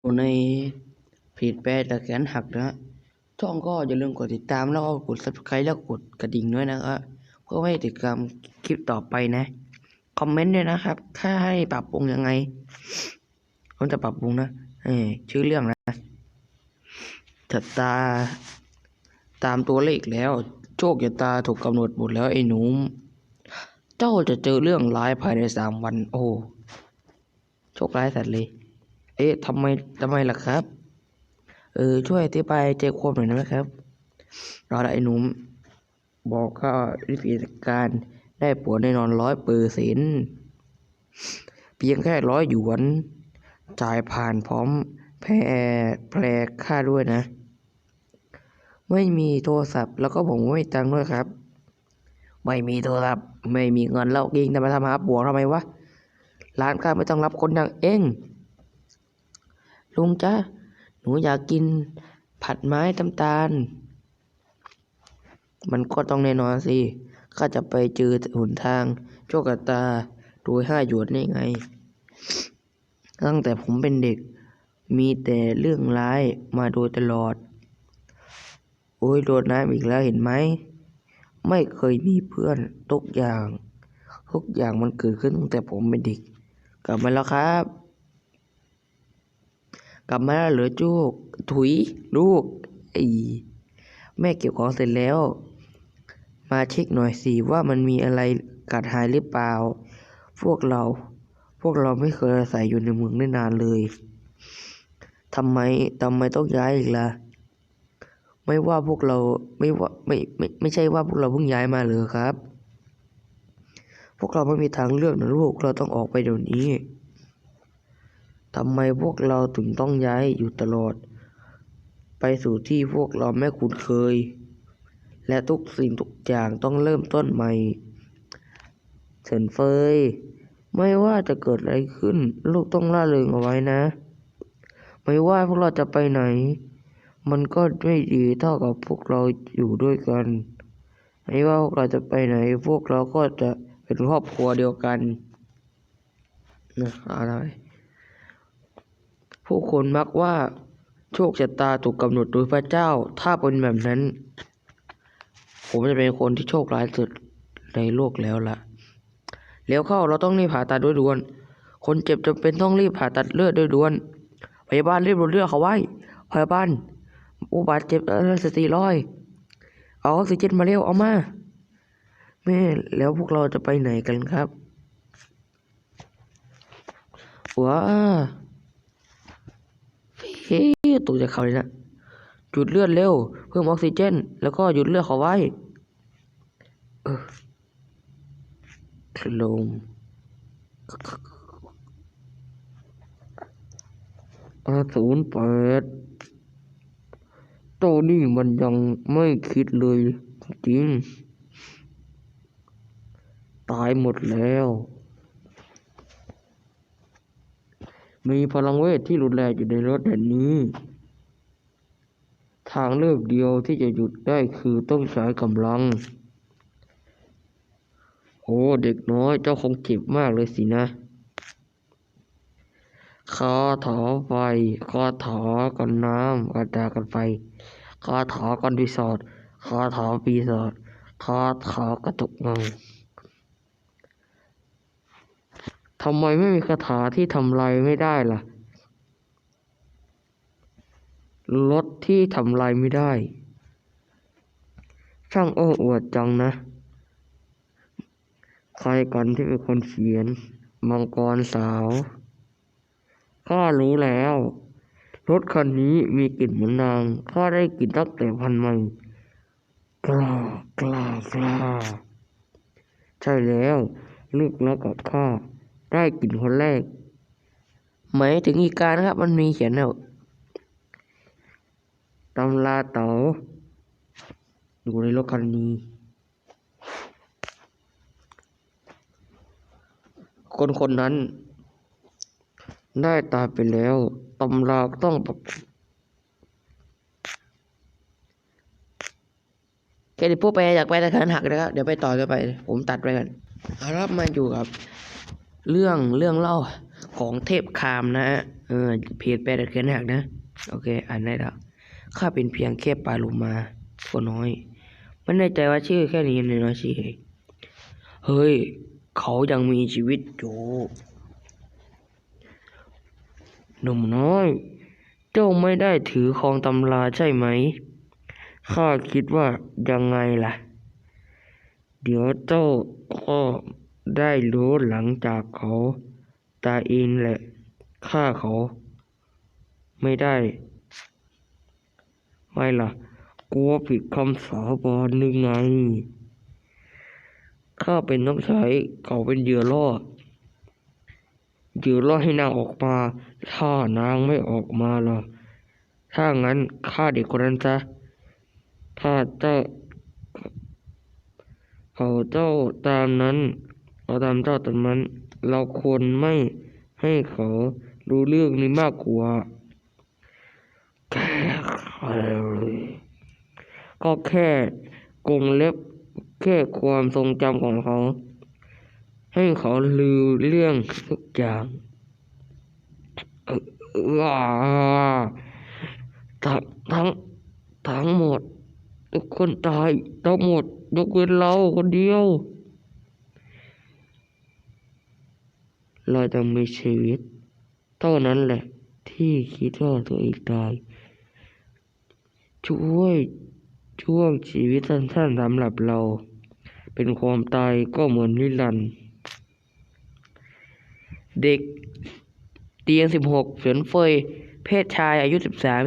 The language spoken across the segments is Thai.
อยู่ในเพจแปรตะแขนหักนะฮะช่องก็อย่าลืมกดติดตามแล้วก็กด subscribe แล้วกดกระดิ่งด้วยนะครับเพื่อไม่ให้ติดตามคลิปต่อไปนะ คอมเมนต์ด้วยนะครับ ถ้าให้ปรับปรุงยังไงผมจะปรับปรุงนะเอ้ยชื่อเรื่องนะชะตา ตามตัวเลขแล้ว โชคชะตาถูกกำหนดหมดแล้วไอ้หนุ่มเจ้าจะเจอเรื่องร้ายภายในสามวัน โอ้โชคร้ายสัตว์เลย เอ๊ะทำไมทำไมล่ะครับ เออช่วยอธิบายใจความหน่อยนะครับเราได้ไอ้หนุ่มบอกก็วิธีการได้ผลแน่นอนร้อยเปอร์เซ็นเพียงแค่ร้อยหยวน จ่ายผ่านพร้อมแพรแพรค่าด้วยนะ ไม่มีโทรศัพท์ แล้วก็ผมไม่มีตังค์ด้วยครับ ไม่มีโทรศัพท์ ไม่มีเงินแล้วยิงจะมาทำหาบวกทำไมวะร้านค้าไม่ต้องรับคนอย่างเอง ลุงจ้าหนูอยากกินผัดไม้ตำตาล มันก็ต้องแน่นอนสิข้าจะไปเจอหนทางโชคตาโดยห้าหยวนได้ไง ตั้งแต่ผมเป็นเด็ก มีแต่เรื่องร้ายมาโดยตลอด โอ้ยโดนน้ำอีกแล้วเห็นไหม ไม่เคยมีเพื่อนทุกอย่าง ทุกอย่างมันเกิดขึ้นตั้งแต่ผมเป็นเด็ก กลับมาแล้วครับ กลับมาแล้วเหลือจูกถุยลูกไอ้แม่เก็บของเสร็จแล้ว มาเช็คหน่อยสิว่ามันมีอะไรกัดหายหรือเปล่า พวกเรา พวกเราไม่เคยอาศัยอยู่ในเมืองได้นานเลยทำไมทำไมต้องย้ายอีกล่ะ ไม่ว่าพวกเราไม่ว่าไม่ไม่ไม่ใช่ว่าพวกเราเพิ่งย้ายมาเลยครับ พวกเราไม่มีทางเลือกนะลูกเราต้องออกไปเดี๋ยวนี้ ทำไมพวกเราถึงต้องย้ายอยู่ตลอด ไปสู่ที่พวกเราไม่คุ้นเคย และทุกสิ่งทุกอย่างต้องเริ่มต้นใหม่เฉินเฟย ไม่ว่าจะเกิดอะไรขึ้น ลูกต้องล่าเริงเอาไว้นะ ไม่ว่าพวกเราจะไปไหน มันก็ไม่ดีเท่ากับพวกเราอยู่ด้วยกัน ไม่ว่าพวกเราจะไปไหน พวกเราก็จะเป็นครอบครัวเดียวกันนะอะไร ผู้คนมักว่า โชคชะตาถูกกำหนดโดยพระเจ้า ถ้าเป็นแบบนั้น ผมจะเป็นคนที่โชคร้ายสุดในโลกแล้วล่ะ แล้วเข้าเราต้องรีบผ่าตัดด้วยด่วน คนเจ็บจำเป็นต้องรีบผ่าตัดเลือดด้วยด่วน พยาบาลรีบรดเลือดเขาไว้ พยาบาลผู้บาดเจ็บเออสติลอย เอาออกซิเจนมาเร็วเอามา แม่แล้วพวกเราจะไปไหนกันครับว้า เฮ้ยตกเขาเลยนะหยุดเลือดเร็ว เพิ่มออกซิเจน แล้วก็หยุดเลือดเขาไว้ลมอาศูนย์แปดโตนี่มันยังไม่คิดเลยจริง ตายหมดแล้ว มีพลังเวทที่รุนแรงอยู่ในรถแห่งนี้ ทางเลือกเดียวที่จะหยุดได้คือต้องใช้กำลัง โอ้เด็กน้อยเจ้าคงเจ็บมากเลยสินะคาถาไฟคาถากันน้ำกระจากันไฟคาถากันปีศาจคาถาปีศาจคาถากระตุกเงา ทำไมไม่มีคาถาที่ทำลายไม่ได้ล่ะรถที่ทำลายไม่ได้ ช่างโอ้อวดจังนะ ใครกันที่เป็นคนเขียน มังกรสาวข้ารู้แล้ว รถคันนี้มีกลิ่นเหมือนนางข้าได้กลิ่นตั้งแต่พันใหม่กล้ากล้ากล้าใช่แล้วลูกรักกับข้า ได้กลิ่นคนแรก หมายถึงอีกานะครับ มันมีเขียนแล้วตำราเต๋าอยู่ในรถคันนี้ คนคนนั้น ได้ตายไปแล้วตำราต้องปรับแค่ที่พูดไปอยากไปแต่ขันหักนะครับ เดี๋ยวไปต่อกันไป ผมตัดไปกันเอาละครับมาอยู่กับ เรื่องเรื่องเล่าของเทพคามนะฮะเออเพจแปลแต่แขนหักนะ โอเค อ่านได้แล้วข้าเป็นเพียงแค่ปลาโลมาตัวน้อยไม่แน่ใจว่าชื่อแค่นี้เลยนะชื่อเฮ้ย เขายังมีชีวิตอยู่หนุ่มน้อย เจ้าไม่ได้ถือครองตำราใช่ไหมข้าคิดว่ายังไงล่ะ เดี๋ยวเจ้าก็ ได้รู้หลังจากเขาตายเองแหละฆ่าเขา ไม่ได้ ไม่ล่ะกลัวผิดคำสาบานหรือไงข้าเป็นน้องชายเขาเป็นเหยื่อล่อเหยื่อล่อให้นางออกมา ถ้านางไม่ออกมาล่ะ ถ้างั้นฆ่าเด็กคนนั้นซะถ้าเจ้าเขาเจ้าตามนั้น เราตามเจ้าตามนั้น เราควรไม่ให้เขารู้เรื่องนี้มากกว่าแค่ก็แค่กงเล็บแค่ความทรงจำของเขา ให้เขาลืมเรื่องทุกอย่างเอ่อว้าทั้งทั้งทั้งหมด ทุกคนตายทั้งหมด ยกเว้นเราคนเดียว เราจะมีชีวิต เท่านั้นแหละ ที่คิดว่าตัวเองตายช่วยช่วงชีวิตสั้นๆสำหรับเรา เป็นความตายก็เหมือนนิรันดร์เด็กเตียงสิบหกเฉินเฟย เพศชายอายุสิบสาม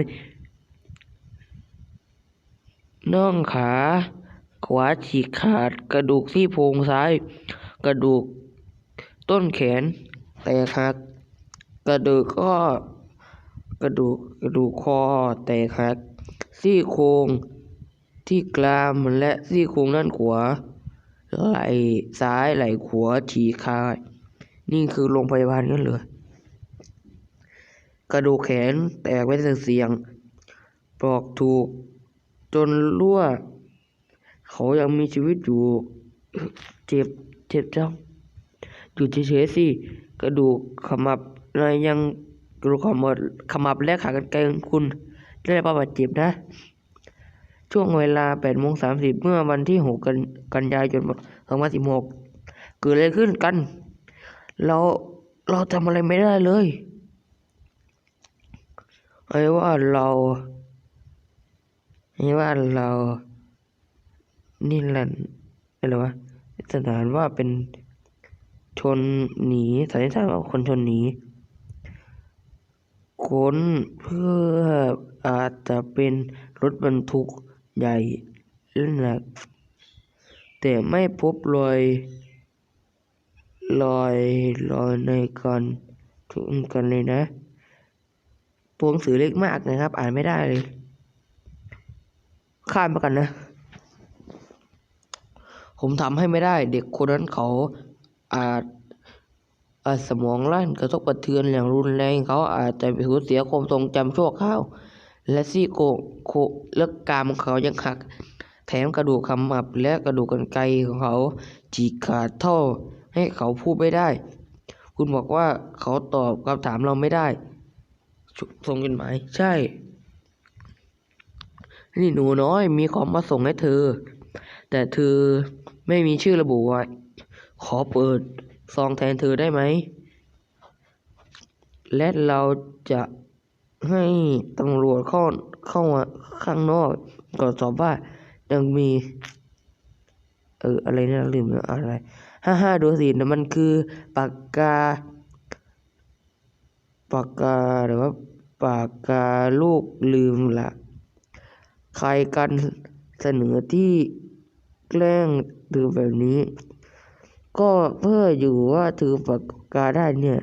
น่องขา ขวาฉีกขาด กระดูกที่โพงซ้าย กระดูกต้นแขน แตกหัก กระดูกก็กระดูกกระดูกคอแตกหัก ซี่โครงที่กรามและซี่โครงด้านขวาไหล่ซ้ายไหล่ขวาฉีกขาดนี่คือโรงพยาบาลกันเลยกระดูกแขนแตกเป็นเสียงปลอกถูก จนรั่ว เขายังมีชีวิตอยู่ เจ็บ เจ็บจังอยู่เฉยๆสิ กระดูกขมับอะไรยังกระดูกขมับขมับและขากรรไกรของคุณ ได้รับบาดเจ็บนะ ช่วงเวลา8โมง30 เมื่อวันที่ 6 กันกันยายน2016 เกิดอะไรขึ้นกัน เราเราทำอะไรไม่ได้เลยไอ้ว่าเราไอ้ว่าเรา นี่แหละอะไรวะสถานว่าเป็น ชนหนีสันนิษฐานว่าคนชนหนีค้นเพื่ออาจจะเป็นรถบรรทุกใหญ่และหนัก แต่ไม่พบรอยรอยรอยในการทุนกันเลยนะตัวหนังสือเล็กมากนะครับ อ่านไม่ได้เลย ข้ามไปกันนะ ผมทำให้ไม่ได้ เด็กคนนั้นเขา อาจอาจสมองลั่นกระทบกระเทือนอย่างรุนแรงเขาอาจจะสูญเสียความทรงจำชั่วคราว และซี่โครงโคเลือกกรามของเขายังหัก แถมกระดูกขมับและกระดูกกรรไกรของเขาฉีกขาดเท่าให้เขาพูดไม่ได้ คุณบอกว่าเขาตอบคำถามเราไม่ได้ส่งจดหมายใช่ นี่หนูน้อยมีของมาส่งให้เธอ แต่เธอไม่มีชื่อระบุไว้ ขอเปิดซองแทนเธอได้ไหม และเราจะให้ตำรวจเข้าเข้ามาข้างนอกตรวจสอบว่ายังมี เอออะไรนะลืมอะไรห้าห้าดูสินะมันคือปากกา ปากกาหรือว่าปากกาลูกลืมละใครกันเสนอที่แกล้งถือแบบนี้ ก็เพื่ออยู่ว่าถือปากกาได้เนี่ย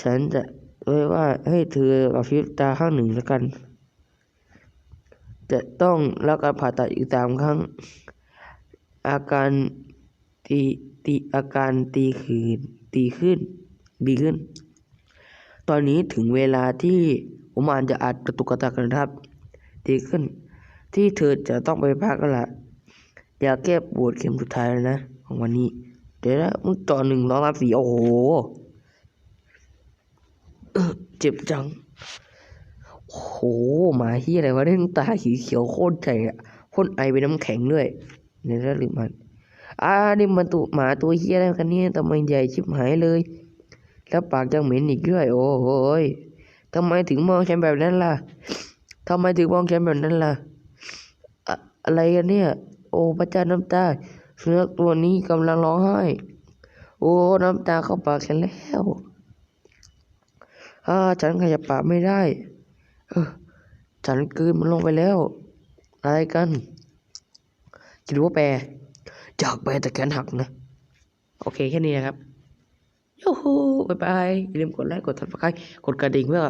ฉันจะไว้ว่าให้เธอกับพริบตาข้างหนึ่งแล้วกัน จะต้องรับการผ่าตัดอีกสามครั้ง อาการตีตีอาการตีคืนตีขึ้นดีขึ้น ตอนนี้ถึงเวลาที่ผมอาจจะอัดกระตุกกระตักนะครับดีขึ้น ที่เธอจะต้องไปพักแล้วล่ะ อยาแก้ปวดเข็มสุดท้ายแล้วนะ วันนี้ เดี๋ยวนะมึงต่อหนึ่งร้อยสามสี่โอ้โห เจ็บจังโหหมาเฮียอะไรวะเนี่ยตาสีเขียวโคตรใหญ่อะพ่นไอเป็นน้ำแข็งด้วยเนี่ยแล้วหรือมันอ่านี่มันตัวหมาตัวเฮียอะไรกันเนี่ยทำไมใหญ่ชิบหายเลย แล้วปากยังเหม็นอีกด้วย โอ้โหยทำไมถึงมองฉันแบบนั้นล่ะทำไมถึงมองฉันแบบนั้นล่ะ อะอะไรกันเนี่ย โอ้พระเจ้าน้ำตา สุนัขตัวนี้กำลังร้องไห้ โอ้ น้ำตาเข้าปากฉันแล้วอ่าฉันขยับปากไม่ได้ เออ ฉันกืนมันลงไปแล้ว อะไรกันคิดว่าแปรจากแปรแต่แขนหักนะ โอเคแค่นี้นะครับยูฮูบายบายอย่าลืมกดไลค์กดติดตามกดกระดิ่งเพื่อ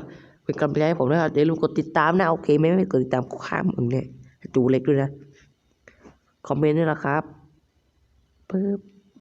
เป็นกำลังใจให้ผมด้วยครับอย่าลืมกดติดตามนะ โอเคไหมไม่กดติดตามกูข้ามมึงเนี่ยจูเล็กด้วยนะ คอมเมนต์ด้วยนะครับ ปึ๊บ